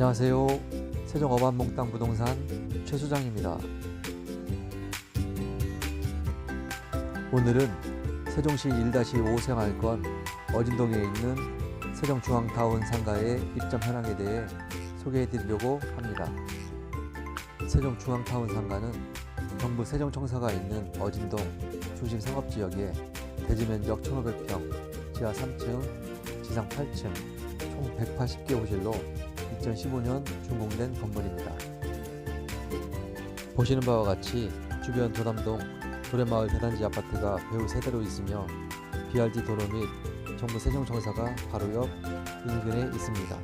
안녕하세요. 세종 어반몽땅 부동산 최수장입니다. 오늘은 세종시 1-5 생활권 어진동에 있는 세종중앙타운 상가의 입점 현황에 대해 소개해 드리려고 합니다. 세종중앙타운 상가는 경부 세종청사가 있는 어진동 중심 상업지역에 대지 면적 1,500평, 지하 3층, 지상 8층, 총 180개 호실로 2015년 준공된 건물입니다. 보시는 바와 같이 주변 도담동 도래마을 대단지 아파트가 배우 세대로 있으며 BRT 도로 및 정부 세종청사가 바로 옆 인근에 있습니다.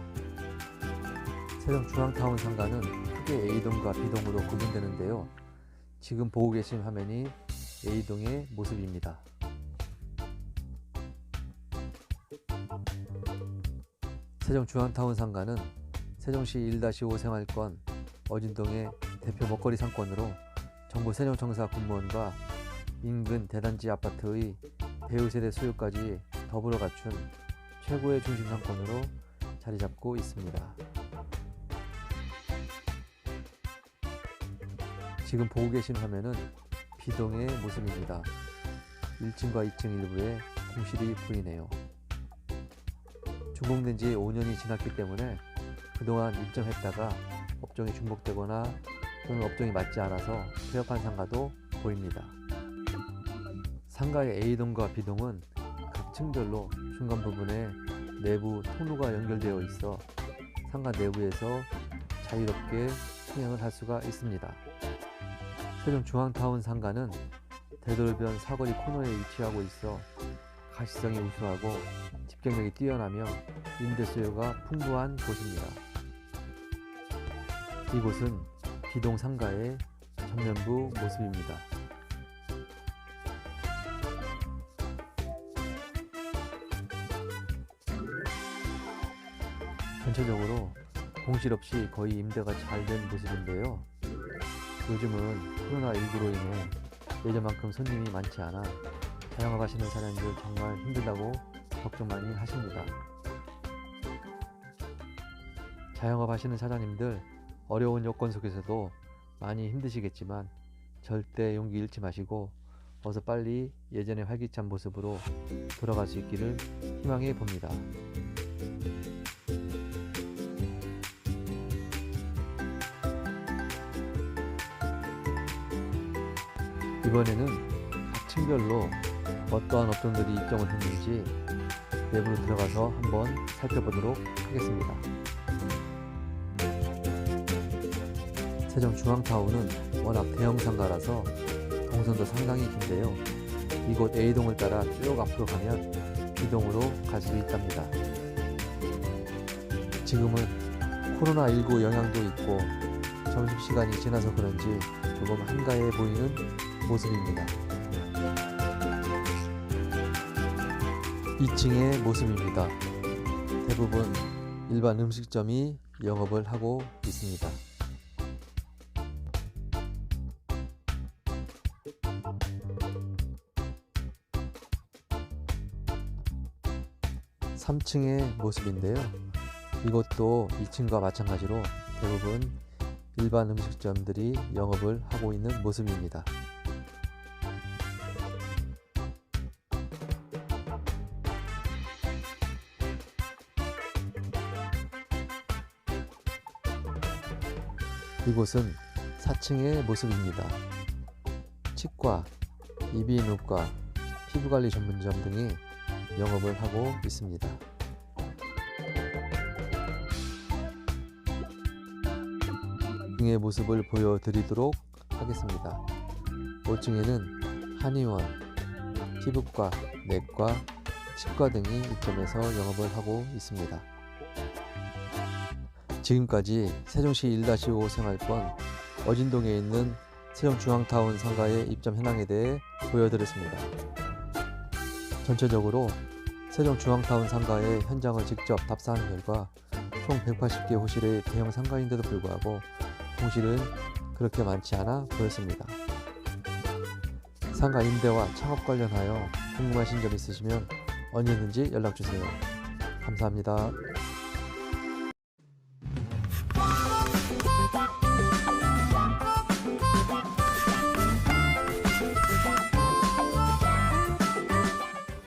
세종중앙타운 상가는 크게 A동과 B동으로 구분되는데요. 지금 보고 계신 화면이 A동의 모습입니다. 세종중앙타운 상가는 세종시 1-5 생활권 어진동의 대표 먹거리 상권으로 정부 세종청사 군무원과 인근 대단지 아파트의 배우 세대 수요까지 더불어 갖춘 최고의 중심 상권으로 자리 잡고 있습니다. 지금 보고 계신 화면은 B동의 모습입니다. 1층과 2층 일부에 공실이 보이네요. 준공된 지 5년이 지났기 때문에 그동안 입점했다가 업종이 중복되거나 또는 업종이 맞지 않아서 폐업한 상가도 보입니다. 상가의 A동과 B동은 각 층별로 중간 부분에 내부 통로가 연결되어 있어 상가 내부에서 자유롭게 승행을 할 수가 있습니다. 세종 중앙타운 상가는 대돌변 사거리 코너에 위치하고 있어 가시성이 우수하고 집경력이 뛰어나며 임대 수요가 풍부한 곳입니다. 이곳은 비동 상가의 전면부 모습입니다. 전체적으로 공실 없이 거의 임대가 잘 된 모습인데요. 요즘은 코로나19로 인해 예전만큼 손님이 많지 않아 자영업 하시는 사장님들 정말 힘들다고 걱정 많이 하십니다. 자영업 하시는 사장님들 어려운 여건 속에서도 많이 힘드시겠지만 절대 용기 잃지 마시고 어서 빨리 예전의 활기찬 모습으로 돌아갈 수 있기를 희망해 봅니다. 이번에는 각 층별로 어떠한 업종들이 입점을 했는지 내부로 들어가서 한번 살펴보도록 하겠습니다. 세종 중앙타운은 워낙 대형 상가라서 동선도 상당히 긴데요. 이곳 A동을 따라 쭉 앞으로 가면 B동으로 갈 수 있답니다. 지금은 코로나19 영향도 있고 점심시간이 지나서 그런지 조금 한가해 보이는 모습입니다. 2층의 모습입니다. 대부분 일반 음식점이 영업을 하고 있습니다. 삼층의 모습인데요. 이것도 2층과 마찬가지로 대부분 일반 음식점들이 영업을 하고 있는 모습입니다. 이곳은 4층의 모습입니다. 치과, 이비인후과, 피부관리 전문점 등이 영업을 하고 있습니다. 5층의 모습을 보여드리도록 하겠습니다. 5층에는 한의원, 피부과, 내과, 치과 등이 입점해서 영업을 하고 있습니다. 지금까지 세종시 1-5 생활권 어진동에 있는 세종중앙타운 상가의 입점 현황에 대해 보여드렸습니다. 전체적으로 세종중앙타운 상가의 현장을 직접 답사한 결과 총 180개 호실의 대형 상가인데도 불구하고 공실은 그렇게 많지 않아 보였습니다. 상가 임대와 창업 관련하여 궁금하신 점 있으시면 언제든지 연락 주세요. 감사합니다.